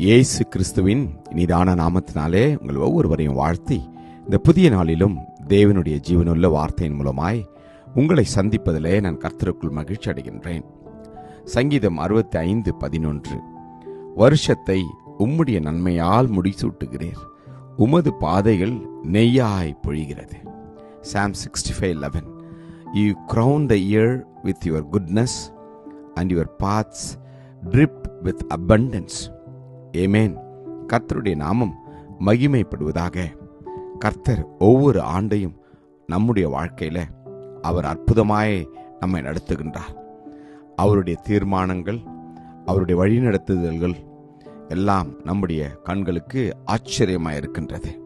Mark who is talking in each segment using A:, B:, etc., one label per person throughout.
A: இயேசு கிறிஸ்துவின் இனிதான நாமத்தினாலே உங்கள் ஒவ்வொருவரையும் வாழ்த்தி இந்த புதிய நாளிலும் தேவனுடைய ஜீவனுள்ள வார்த்தையின் மூலமாய் உங்களை சந்திப்பதிலே நான் கர்த்தருக்குள் மகிழ்ச்சி அடைகின்றேன். சங்கீதம் அறுபத்தி ஐந்து பதினொன்று. வருஷத்தை உம்முடைய நன்மையால் முடிசூட்டுகிறீர். உமது பாதைகள் நெய்யாய் பொழிகிறது. Psalm sixty five eleven you crown the year with your goodness and your paths drip with abundance amen கர்த்தருடைய நாமம் மகிமைப்படுவதாக. கர்த்தர் ஒவ்வொரு ஆண்டையும் நம்முடைய வாழ்க்கையில் அவர் அற்புதமாய் நம்மை நடத்துகின்றார். அவருடைய தீர்மானங்கள் அவருடைய வழிநடத்துதல்கள் எல்லாம் நம்முடைய கண்களுக்கு ஆச்சரியமாக இருக்கின்றது.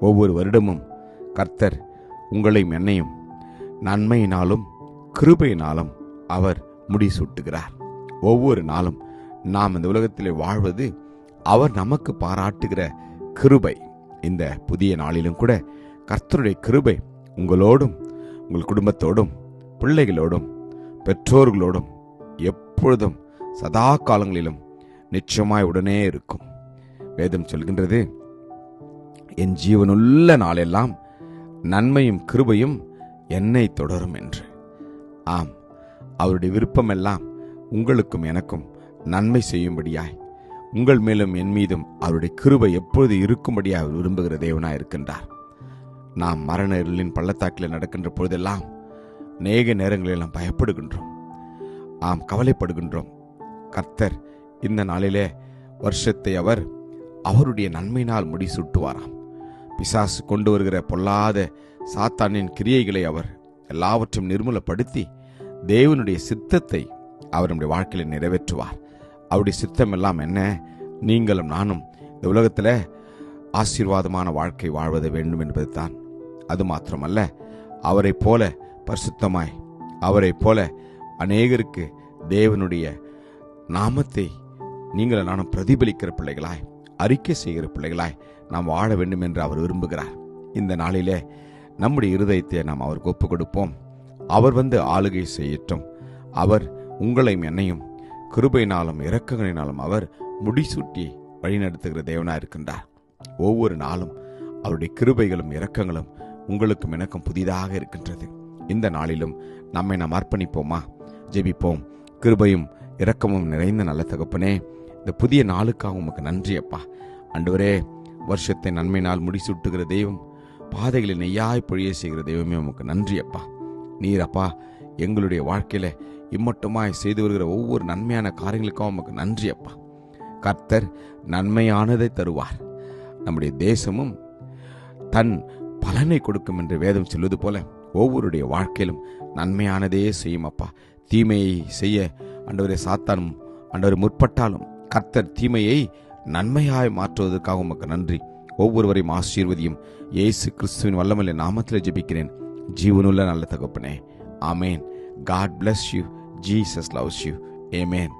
A: ஒவ்வொரு வருடமும் கர்த்தர் உங்களையும் என்னையும் நன்மையினாலும் கிருபையினாலும் அவர் முடிசூட்டுகிறார். ஒவ்வொரு நாளும் நாம் இந்த உலகத்திலே வாழ்வது அவர் நமக்கு பாராட்டுகிற கிருபை. இந்த புதிய நாளிலும் கூட கர்த்தருடைய கிருபை உங்களோடும் உங்கள் குடும்பத்தோடும் பிள்ளைகளோடும் பெற்றோர்களோடும் எப்பொழுதும் சதா காலங்களிலும் நிச்சயமாய் உடனே இருக்கும். வேதம் சொல்கின்றது என் ஜீவனுள்ள நாளெல்லாம் நன்மையும் கிருபையும் என்னை தொடரும் என்று. ஆம் அவருடைய விருப்பமெல்லாம் உங்களுக்கும் எனக்கும் நன்மை செய்யும்படியாய் உங்கள் மேலும் என் மீதும் அவருடைய கிருபை எப்பொழுது இருக்கும்படியாக அவர் விரும்புகிற தேவனாய் இருக்கின்றார். நாம் மரண இருளின் பள்ளத்தாக்கில் நடக்கின்ற பொழுதெல்லாம் அநேக நேரங்களில் நாம் பயப்படுகின்றோம். ஆம் கவலைப்படுகின்றோம். கர்த்தர் இந்த நாளிலே வருஷத்தை அவர் அவருடைய நன்மையினால் முடிசூட்டுவாராம். பிசாசு கொண்டு வருகிற பொல்லாத சாத்தானின் கிரியைகளை அவர் எல்லாவற்றையும் நிர்மூலப்படுத்தி தேவனுடைய சித்தத்தை அவர் நம்முடைய வாழ்க்கையில் நிறைவேற்றுவார். அவருடைய சித்தம் எல்லாம் என்ன? நீங்களும் நானும் இந்த உலகத்தில் ஆசீர்வாதமான வாழ்க்கை வாழ்வது வேண்டும் என்பதுதான். அது மாத்திரமல்ல அவரைப் போல பரிசுத்தமாய் அவரைப் போல அநேகருக்கு தேவனுடைய நாமத்தை நீங்கள் நானும் பிரதிபலிக்கிற பிள்ளைகளாய் அறிக்கை செய்கிற பிள்ளைகளாய் நாம் வாழ வேண்டும் என்று அவர் விரும்புகிறார். இந்த நாளிலே நம்முடைய இருதயத்தை நாம் அவருக்கு ஒப்புக் கொடுப்போம். அவர் வந்து ஆளுகை செய்யட்டும். அவர் உங்களையும் என்னையும் கிருபையினாலும் இரக்கங்களினாலும் அவர் முடிசூட்டி வழிநடத்துகிற தேவனாக இருக்கின்றார். ஒவ்வொரு நாளும் அவருடைய கிருபைகளும் இரக்கங்களும் உங்களுக்கும் எனக்கும் புதிதாக இருக்கின்றது. இந்த நாளிலும் நம்மை நாம் அர்ப்பணிப்போமா? ஜெபிப்போம். கிருபையும் இரக்கமும் நிறைந்த நல்ல தகப்பனே இந்த புதிய நாளுக்காக உமக்கு நன்றி அப்பா. அன்றுவரே வருஷத்தை நன்மையினால் முடிசூட்டுகிற தெய்வம் பாதைகளை நெய்யாய் பொழிய செய்கிற தெய்வமே உமக்கு நன்றி அப்பா. நீர் அப்பா எங்களுடைய வாழ்க்கையில இம்மட்டுமாய் செய்து வருகிற ஒவ்வொரு நன்மையான காரியங்களுக்கும் உமக்கு நன்றி அப்பா. கர்த்தர் நன்மையானதை தருவார். நம்முடைய தேசமும் தன் பலனை கொடுக்கும் என்று வேதம் சொல்வது போல ஒவ்வொருடைய வாழ்க்கையிலும் நன்மையானதே செய்யும் அப்பா. தீமையை செய்ய ஆண்டவரே சாத்தானும் அண்டவர் முற்பட்டாலும் கர்த்தர் தீமையை நன்மையாய் மாற்றுவதற்காக உமக்கு நன்றி. ஒவ்வொருவரையும் ஆசீர்வதியும் இயேசு கிறிஸ்துவின் வல்லமல்ல நாமத்தில் ஜெபிக்கிறேன். ஜீவனுள்ள நல்ல தகப்பனே. ஆமேன். God bless you Jesus loves you amen